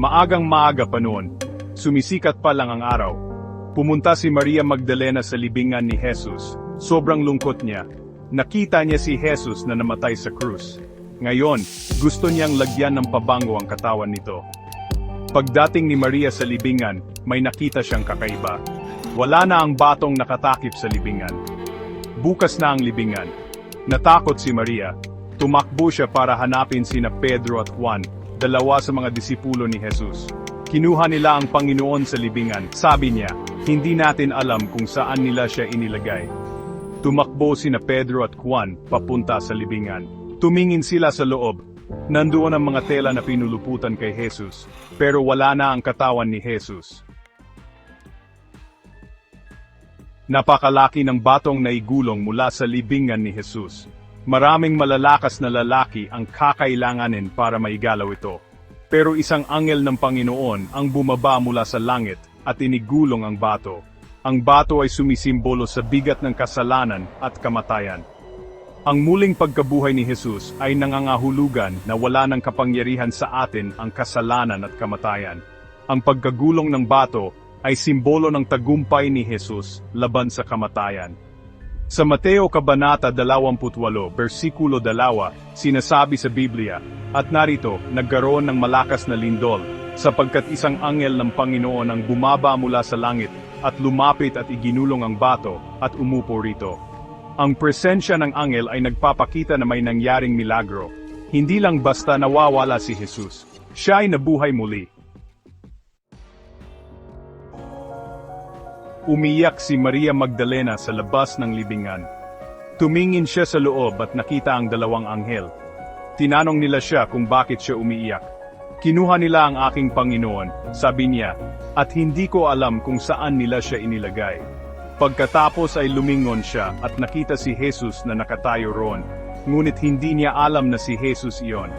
Maagang maaga pa noon, sumisikat pa lang ang araw. Pumunta si Maria Magdalena sa libingan ni Jesus. Sobrang lungkot niya. Nakita niya si Jesus na namatay sa krus. Ngayon, gusto niyang lagyan ng pabango ang katawan nito. Pagdating ni Maria sa libingan, may nakita siyang kakaiba. Wala na ang batong nakatakip sa libingan. Bukas na ang libingan. Natakot si Maria. Tumakbo siya para hanapin sina Pedro at Juan, dalawa sa mga disipulo ni Jesus. Kinuha nila ang Panginoon sa libingan. Sabi niya, hindi natin alam kung saan nila siya inilagay. Tumakbo sina Pedro at Juan papunta sa libingan. Tumingin sila sa loob. Nandoon ang mga tela na pinuluputan kay Jesus, pero wala na ang katawan ni Jesus. Napakalaki ng batong naigulong mula sa libingan ni Jesus. Maraming malalakas na lalaki ang kakailanganin para maigalaw ito. Pero isang angel ng Panginoon ang bumaba mula sa langit at inigulong ang bato. Ang bato ay sumisimbolo sa bigat ng kasalanan at kamatayan. Ang muling pagkabuhay ni Jesus ay nangangahulugan na wala ng kapangyarihan sa atin ang kasalanan at kamatayan. Ang pagkagulong ng bato ay simbolo ng tagumpay ni Jesus laban sa kamatayan. Sa Mateo Kabanata 28, versikulo 2, sinasabi sa Biblia, At narito, nagkaroon ng malakas na lindol, sapagkat isang angel ng Panginoon ang bumaba mula sa langit, at lumapit at iginulong ang bato, at umupo rito. Ang presensya ng angel ay nagpapakita na may nangyaring milagro. Hindi lang basta nawawala si Jesus. Siya ay nabuhay muli. Umiyak si Maria Magdalena sa labas ng libingan. Tumingin siya sa loob at nakita ang dalawang anghel. Tinanong nila siya kung bakit siya umiiyak. Kinuha nila ang aking Panginoon, sabi niya, at hindi ko alam kung saan nila siya inilagay. Pagkatapos ay lumingon siya at nakita si Jesus na nakatayo roon, ngunit hindi niya alam na si Jesus iyon.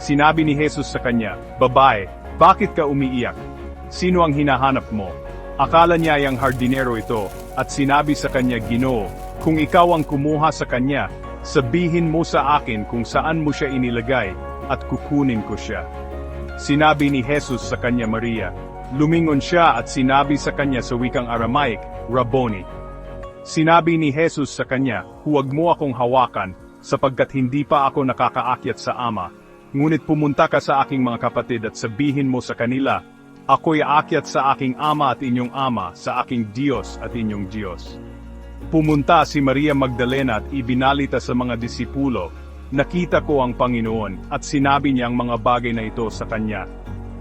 Sinabi ni Jesus sa kanya, Babae, bakit ka umiiyak? Sino ang hinahanap mo? Akala niya yung hardinero ito, at sinabi sa kanya Ginoo, kung ikaw ang kumuha sa kanya, sabihin mo sa akin kung saan mo siya inilagay, at kukunin ko siya. Sinabi ni Jesus sa kanya Maria, lumingon siya at sinabi sa kanya sa wikang Aramaic, Rabboni. Sinabi ni Jesus sa kanya, huwag mo akong hawakan, sapagkat hindi pa ako nakakaakyat sa Ama, ngunit pumunta ka sa aking mga kapatid at sabihin mo sa kanila, Ako'y aakyat sa aking ama at inyong ama, sa aking Diyos at inyong Diyos. Pumunta si Maria Magdalena at ibinalita sa mga disipulo, Nakita ko ang Panginoon, at sinabi niya ang mga bagay na ito sa kanya.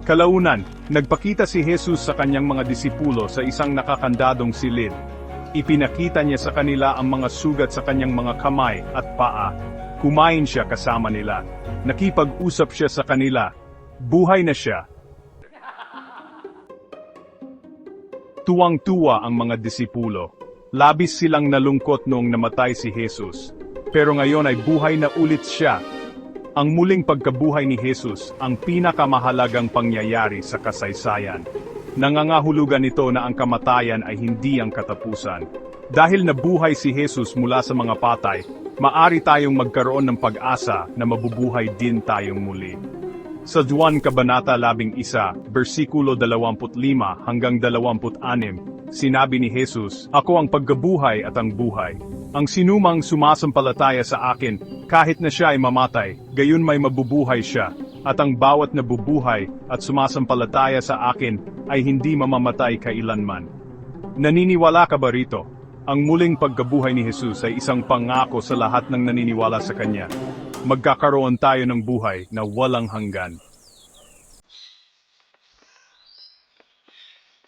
Kalaunan, nagpakita si Jesus sa kanyang mga disipulo sa isang nakakandadong silid. Ipinakita niya sa kanila ang mga sugat sa kanyang mga kamay at paa. Kumain siya kasama nila. Nakipag-usap siya sa kanila. Buhay na siya, Tuwang-tuwa ang mga disipulo. Labis silang nalungkot noong namatay si Jesus. Pero ngayon ay buhay na ulit siya. Ang muling pagkabuhay ni Jesus ang pinakamahalagang pangyayari sa kasaysayan. Nangangahulugan ito na ang kamatayan ay hindi ang katapusan. Dahil nabuhay si Jesus mula sa mga patay, maari tayong magkaroon ng pag-asa na mabubuhay din tayong muli. Sa Juan Kabanata 11, versikulo 25 hanggang 26, sinabi ni Jesus, Ako ang pagkabuhay at ang buhay. Ang sinumang sumasampalataya sa akin, kahit na siya ay mamatay, gayon may mabubuhay siya, at ang bawat nabubuhay at sumasampalataya sa akin ay hindi mamamatay kailanman. Naniniwala ka ba rito? Ang muling pagkabuhay ni Jesus ay isang pangako sa lahat ng naniniwala sa Kanya magkakaroon tayo ng buhay na walang hanggan.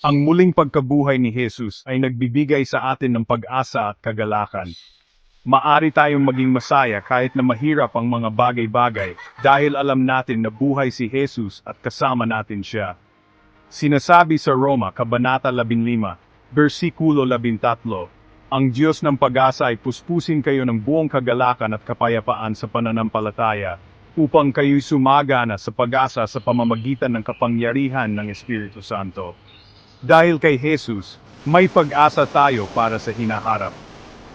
Ang muling pagkabuhay ni Jesus ay nagbibigay sa atin ng pag-asa at kagalakan. Maari tayong maging masaya kahit na mahirap ang mga bagay-bagay dahil alam natin na buhay si Jesus at kasama natin siya. Sinasabi sa Roma, Kabanata 15, versikulo 13, ang Diyos ng pag-asa ay puspusin kayo ng buong kagalakan at kapayapaan sa pananampalataya, upang kayo'y sumagana sa pag-asa sa pamamagitan ng kapangyarihan ng Espiritu Santo. Dahil kay Jesus, may pag-asa tayo para sa hinaharap.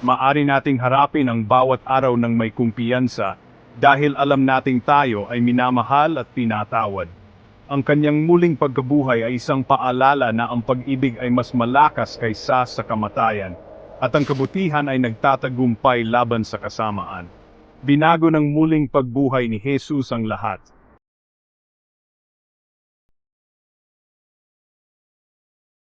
Maari nating harapin ang bawat araw ng may kumpiyansa, dahil alam nating tayo ay minamahal at pinatawad. Ang kanyang muling pagkabuhay ay isang paalala na ang pag-ibig ay mas malakas kaysa sa kamatayan, at ang kabutihan ay nagtatagumpay laban sa kasamaan. Binago ng muling pagbuhay ni Jesus ang lahat.